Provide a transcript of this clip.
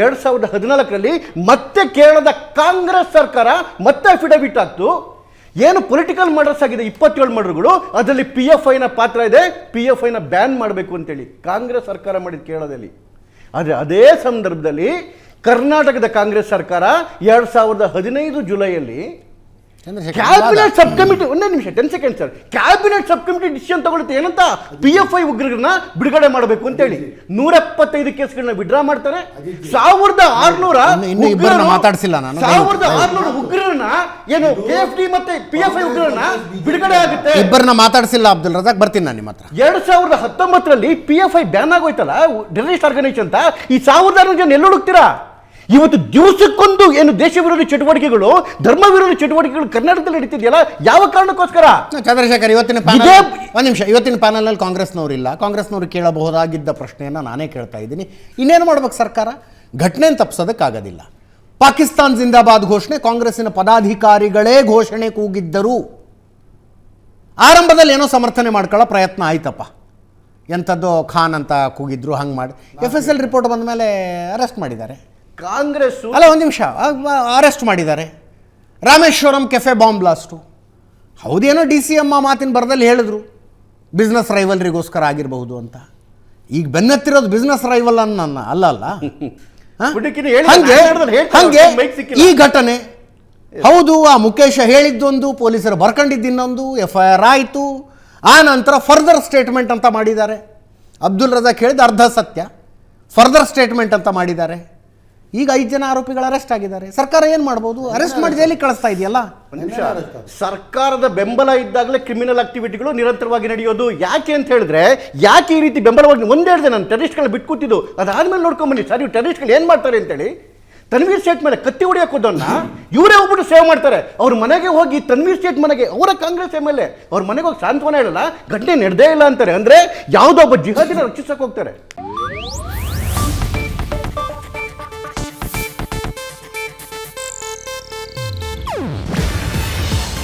ಎರಡು ಸಾವಿರದ ಹದಿನಾಲ್ಕರಲ್ಲಿ ಮತ್ತೆ ಕೇರಳದ ಕಾಂಗ್ರೆಸ್ ಸರ್ಕಾರ ಮತ್ತೆ ಅಫಿಡವಿಟ್ ಆಗ್ತು. ಏನು ಪೊಲಿಟಿಕಲ್ ಮರ್ಡರ್ಸ್ ಆಗಿದೆ, ಇಪ್ಪತ್ತೇಳು ಮರ್ಡರ್ಗಳು, ಅದರಲ್ಲಿ ಪಿ ಎಫ್ ಐನ ಪಾತ್ರ ಇದೆ ಪಿ ಎಫ್ ಐನ ಬ್ಯಾನ್ ಮಾಡಬೇಕು ಅಂತೇಳಿ ಕಾಂಗ್ರೆಸ್ ಸರ್ಕಾರ ಮಾಡಿದ ಕೇರಳದಲ್ಲಿ. ಆದರೆ ಅದೇ ಸಂದರ್ಭದಲ್ಲಿ ಕರ್ನಾಟಕದ ಕಾಂಗ್ರೆಸ್ ಸರ್ಕಾರ ಎರಡು ಸಾವಿರದ ಹದಿನೈದು ಜುಲೈಯಲ್ಲಿ ಕ್ಯಾಬಿನೆಟ್ ಸಬ್ ಕಮಿಟಿ ಒಂದೇ ನಿಮಿಷ ten second sir. Cabinet sub committee decision ತಗೊಳುತ್ತೆ ಏನಂತ? ಪಿ ಎಫ್ ಐ ಉಗ್ರರನ್ನ ಬಿಡುಗಡೆ ಮಾಡಬೇಕು ಅಂತ ಹೇಳಿ ನೂರ ಎಪ್ಪತ್ತೈದು ಕೇಸ್ಗಳನ್ನ ವಿಡ್ರಾ ಮಾಡ್ತಾರೆ. ಸಾವಿರದ ಆರ್ನೂರ ಮಾತಾಡ್ಸಿಲ್ಲ ನಾನು. ಸಾವಿರದ ಆರ್ನೂರ ಉಗ್ರರನ್ನ ಏನು ಕೆ ಎಫ್ ಡಿ ಮತ್ತೆ ಪಿ ಎಫ್ ಐ ಉಗ್ರರನ್ನ ಬಿಡುಗಡೆ ಆಗುತ್ತೆ. ಇಬ್ಬರನ್ನ ಮಾತಾಡಿಸಿಲ್ಲ ಅಬ್ದುಲ್ ರಜಾಕ್ ಬರ್ತೀನಿ ನಾನು ನಿಮ್ಮ ಹತ್ರ. ಎರಡ್ ಸಾವಿರದ ಹತ್ತೊಂಬತ್ತರಲ್ಲಿ ಪಿ ಎಫ್ ಐ ಬ್ಯಾನ್ ಆಗೋಯ್ತಲ್ಲ ಟೆರರಿಸ್ಟ್ ಆರ್ಗನೈಸೇಷನ್ ಅಂತ? ಈ ಸಾವಿರದ ಆರ್ನೂರು ಜನ ಎಲ್ಲಿ ಹುಡುಕ್ತೀರಾ ಇವತ್ತು ದಿವಸಕ್ಕೊಂದು ಏನು ದೇಶ ವಿರೋಧಿ ಚಟುವಟಿಕೆಗಳು ಧರ್ಮ ವಿರೋಧಿ ಚಟುವಟಿಕೆಗಳು ಕರ್ನಾಟಕದಲ್ಲಿ ನಡೀತಿದೆಯಲ್ಲ ಯಾವ ಕಾರಣಕ್ಕೋಸ್ಕರ? ಚಂದ್ರಶೇಖರ್ ಇವತ್ತಿನ ಒಂದು ನಿಮಿಷ ಇವತ್ತಿನ ಪ್ಯಾನಲಲ್ಲಿ ಕಾಂಗ್ರೆಸ್ನವರು ಇಲ್ಲ. ಕಾಂಗ್ರೆಸ್ನವರು ಕೇಳಬಹುದಾಗಿದ್ದ ಪ್ರಶ್ನೆಯನ್ನು ನಾನೇ ಕೇಳ್ತಾ ಇದ್ದೀನಿ. ಇನ್ನೇನು ಮಾಡ್ಬೇಕು ಸರ್ಕಾರ? ಘಟನೆ ತಪ್ಪಿಸೋದಕ್ಕಾಗೋದಿಲ್ಲ ಪಾಕಿಸ್ತಾನ್ ಜಿಂದಾಬಾದ್ ಘೋಷಣೆ ಕಾಂಗ್ರೆಸ್ಸಿನ ಪದಾಧಿಕಾರಿಗಳೇ ಘೋಷಣೆ ಕೂಗಿದ್ದರು. ಆರಂಭದಲ್ಲಿ ಏನೋ ಸಮರ್ಥನೆ ಮಾಡ್ಕೊಳ್ಳೋ ಪ್ರಯತ್ನ ಆಯ್ತಪ್ಪ. ಎಂಥದ್ದು ಖಾನ್ ಅಂತ ಕೂಗಿದ್ರು ಹಂಗೆ ಮಾಡಿ. ಎಫ್ ಎಸ್ ಎಲ್ ರಿಪೋರ್ಟ್ ಬಂದ ಮೇಲೆ ಅರೆಸ್ಟ್ ಮಾಡಿದ್ದಾರೆ. ಕಾಂಗ್ರೆಸ್ ಅಲ್ಲ ಒಂದು ನಿಮಿಷ. ಅರೆಸ್ಟ್ ಮಾಡಿದ್ದಾರೆ. ರಾಮೇಶ್ವರಂ ಕೆಫೆ ಬಾಂಬ್ ಬ್ಲಾಸ್ಟು ಹೌದೇನೋ ಡಿ ಸಿ ಎಮ್ಮ ಮಾತಿನ ಬರದಲ್ಲಿ ಹೇಳಿದ್ರು. ಬಿಸ್ನೆಸ್ ರೈವಲ್ರಿಗೋಸ್ಕರ ಆಗಿರಬಹುದು ಅಂತ. ಈಗ ಬೆನ್ನತ್ತಿರೋದು ಬಿಸ್ನೆಸ್ ರೈವಲ್ ಅನ್ನ ಅಲ್ಲ ಅಲ್ಲ. ಹಂಗೆ ಹಂಗೆ ಈ ಘಟನೆ. ಹೌದು ಆ ಮುಖೇಶ ಹೇಳಿದ್ದೊಂದು ಪೊಲೀಸರು ಬರ್ಕೊಂಡಿದ್ದು ಇನ್ನೊಂದು ಎಫ್ ಐ ಆರ್ ಆಯಿತು. ಆ ನಂತರ ಫರ್ದರ್ ಸ್ಟೇಟ್ಮೆಂಟ್ ಅಂತ ಮಾಡಿದ್ದಾರೆ. ಅಬ್ದುಲ್ ರಜಾಕ್ ಹೇಳಿದ ಅರ್ಧ ಸತ್ಯ. ಫರ್ದರ್ ಸ್ಟೇಟ್ಮೆಂಟ್ ಅಂತ ಮಾಡಿದ್ದಾರೆ. ಈಗ ಐದು ಜನ ಆರೋಪಿಗಳು ಅರೆಸ್ಟ್ ಆಗಿದ್ದಾರೆ. ಸರ್ಕಾರ ಏನು ಮಾಡ್ಬೋದು? ಅರೆಸ್ಟ್ ಮಾಡಿ ಜೈಲಿಗೆ ಕಳಿಸ್ತಾ ಇದೆಯಲ್ಲ? ಸರ್ಕಾರದ ಬೆಂಬಲ ಇದ್ದಾಗಲೇ ಕ್ರಿಮಿನಲ್ ಆಕ್ಟಿವಿಟಿಗಳು ನಿರಂತರವಾಗಿ ನಡೆಯೋದು ಯಾಕೆ ಅಂತ ಹೇಳಿದ್ರೆ, ಯಾಕೆ ಈ ರೀತಿ ಬೆಂಬಲವಾಗಿ ಒಂದೆರಡು ನಾನು ಟೆರರಿಸ್ಟ್ಗಳ ಬಿಟ್ಕೂತಿದ್ದು ಅದಾದ್ಮೇಲೆ ನೋಡ್ಕೊಂಬನ್ನಿ ಸರ್, ಇವ್ರು ಟೆರರಿಸ್ಟ್ಗಳು ಏನು ಮಾಡ್ತಾರೆ ಅಂತೇಳಿ? ತನ್ವೀರ್ ಸೇಟ್ ಮೇಲೆ ಕತ್ತಿ ಹೊಡೆಯೋಕೋದನ್ನ ಇವರೇ ಹೋಗ್ಬಿಟ್ಟು ಸೇವ್ ಮಾಡ್ತಾರೆ. ಅವ್ರ ಮನೆಗೆ ಹೋಗಿ ತನ್ವೀರ್ ಸೇಟ್ ಮನೆಗೆ, ಅವರ ಕಾಂಗ್ರೆಸ್ ಎಂ ಎಲ್ ಎ ಅವ್ರ ಮನೆಗೆ ಹೋಗಿ ಸಾಂತ್ವನ ಹೇಳಲ್ಲ, ಘಟನೆ ನಡೆದೇ ಇಲ್ಲ ಅಂತಾರೆ. ಅಂದ್ರೆ ಯಾವುದೋ ಒಬ್ಬ ಜಿಹಾದಿನ ರಕ್ಷಿಸಕ್ಕೆ ಹೋಗ್ತಾರೆ.